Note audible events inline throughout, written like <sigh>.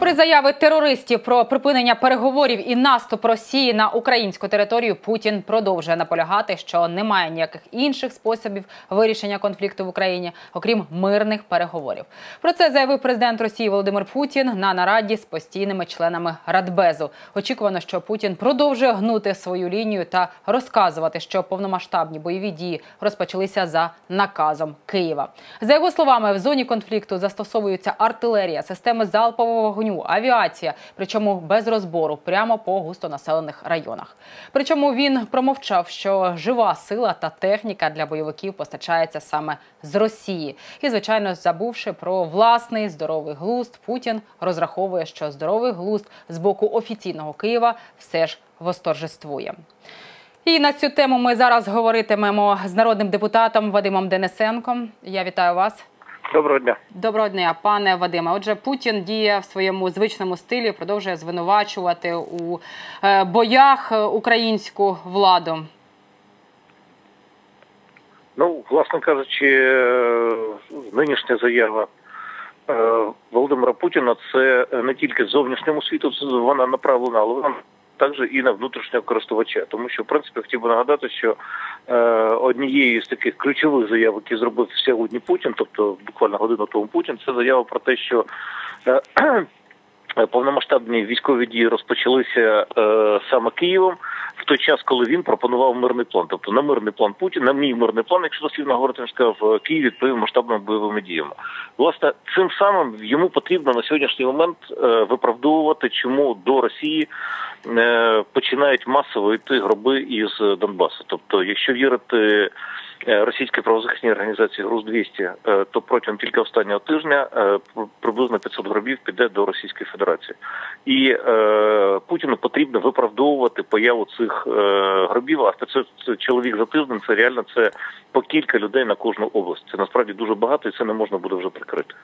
Попри заяви терористів про припинення переговорів і наступ Росії на українську територію, Путін продовжує наполягати, що немає ніяких інших способів вирішення конфлікту в Україні, окрім мирних переговорів. Про це заявив президент Росії Володимир Путін на нараді з постійними членами Радбезу. Очікувано, що Путін продовжує гнути свою лінію та розказувати, що повномасштабні бойові дії розпочалися за наказом Києва. За його словами, в зоні конфлікту застосовуються артилерія, системи залпового вогню, авіація, причому без розбору, прямо по густонаселених районах. Причому він промовчав, що жива сила та техніка для бойовиків постачається саме з Росії. І, звичайно, забувши про власний здоровий глузд, Путін розраховує, що здоровий глузд з боку офіційного Києва все ж восторжествує. І на цю тему ми зараз говоритимемо з народним депутатом Вадимом Денисенком. Я вітаю вас. Доброго дня. Доброго дня, пане Вадиме. Отже, Путін діє в своєму звичному стилі, продовжує звинувачувати у е, боях українську владу. Ну, власне кажучи, е, нинішня заява е, Володимира Путіна це не тільки зовнішньому світу, вона направлена, але вона також і на внутрішнього користувача. Тому що, в принципі, хотів би нагадати, що е, однією з таких ключових заяв, які зробив сьогодні Путін, тобто буквально годину тому Путін, це заява про те, що е, <clears throat> повномасштабні військові дії розпочалися е, саме Києвом. Той час, коли він пропонував мирний план, тобто на мирний план Путін, на мій мирний план, якщо дослівно говорити, він сказав, Київ відповів масштабними бойовими діями. Власне, цим самим йому потрібно на сьогоднішній момент е, виправдовувати, чому до Росії е, починають масово йти гроби із Донбасу. Тобто, якщо вірити російській правозахисній організації груз 200 то протягом тільки останнього тижня приблизно 500 гробів піде до Російської Федерації, і е, Путіну потрібно виправдовувати появу цих е, гробів. А 500 чоловік за тиждень це реально це по кілька людей на кожну область. Це насправді дуже багато, і це не можна буде вже прикрити.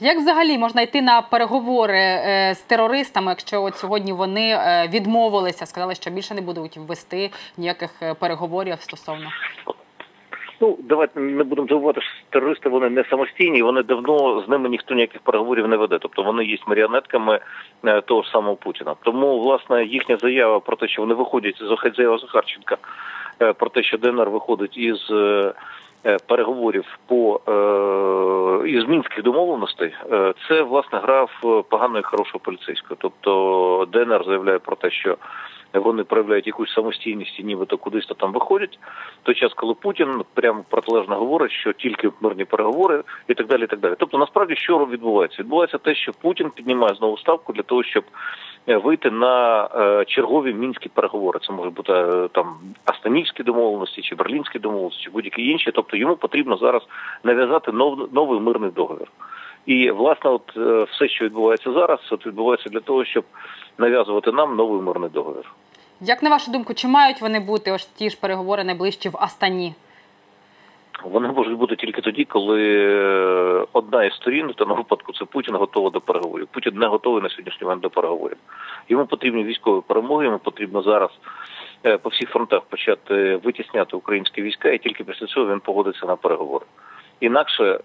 Як взагалі можна йти на переговори е, з терористами, якщо от сьогодні вони е, відмовилися, сказали, що більше не будуть ввести ніяких е, переговорів стосовно? Ну, давайте не будемо забувати, що терористи вони не самостійні, вони давно з ними ніхто ніяких переговорів не веде. Тобто вони є маріонетками того ж самого Путіна. Тому власне їхня заява про те, що вони виходять з заява Захарченка, про те, що ДНР виходить із переговорів по із мінських домовленостей, це власне гра в поганого і хорошого поліцейського. Тобто ДНР заявляє про те, що вони проявляють якусь самостійність і нібито кудись там виходять. Той час, коли Путін прямо протилежно говорить, що тільки мирні переговори і так далі. і так далі. Тобто, насправді, що відбувається? Відбувається те, що Путін піднімає знову ставку для того, щоб е, вийти на е, чергові мінські переговори. Це може бути е, там Астанівські домовленості, чи Берлінські домовленості, чи будь-які інші. Тобто йому потрібно зараз нав'язати нов, новий мирний договір. І власне, от все, що відбувається зараз, от відбувається для того, щоб нав'язувати нам новий мирний договір. Як на вашу думку, чи мають вони бути ось ті ж переговори найближчі в Астані? Вони можуть бути тільки тоді, коли одна із сторін, то на випадку це Путін готова до переговорів. Путін не готовий на сьогоднішній момент до переговорів. Йому потрібні військові перемоги. Йому потрібно зараз по всіх фронтах почати витісняти українські війська, і тільки після цього він погодиться на переговори. Інакше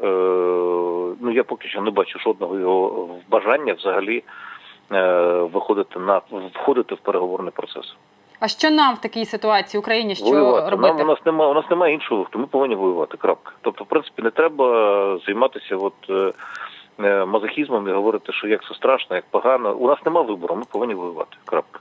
ну я поки що не бачу жодного його бажання взагалі виходити на входити в переговорний процес. А що нам в такій ситуації Україні що воювати. робити? Нам у нас немає у нас немає іншого виходу, Ми повинні воювати. Крапка. Тобто, в принципі, не треба займатися от е, мазохізмом і говорити, що як це страшно, як погано. У нас немає вибору. Ми повинні воювати. Крапка.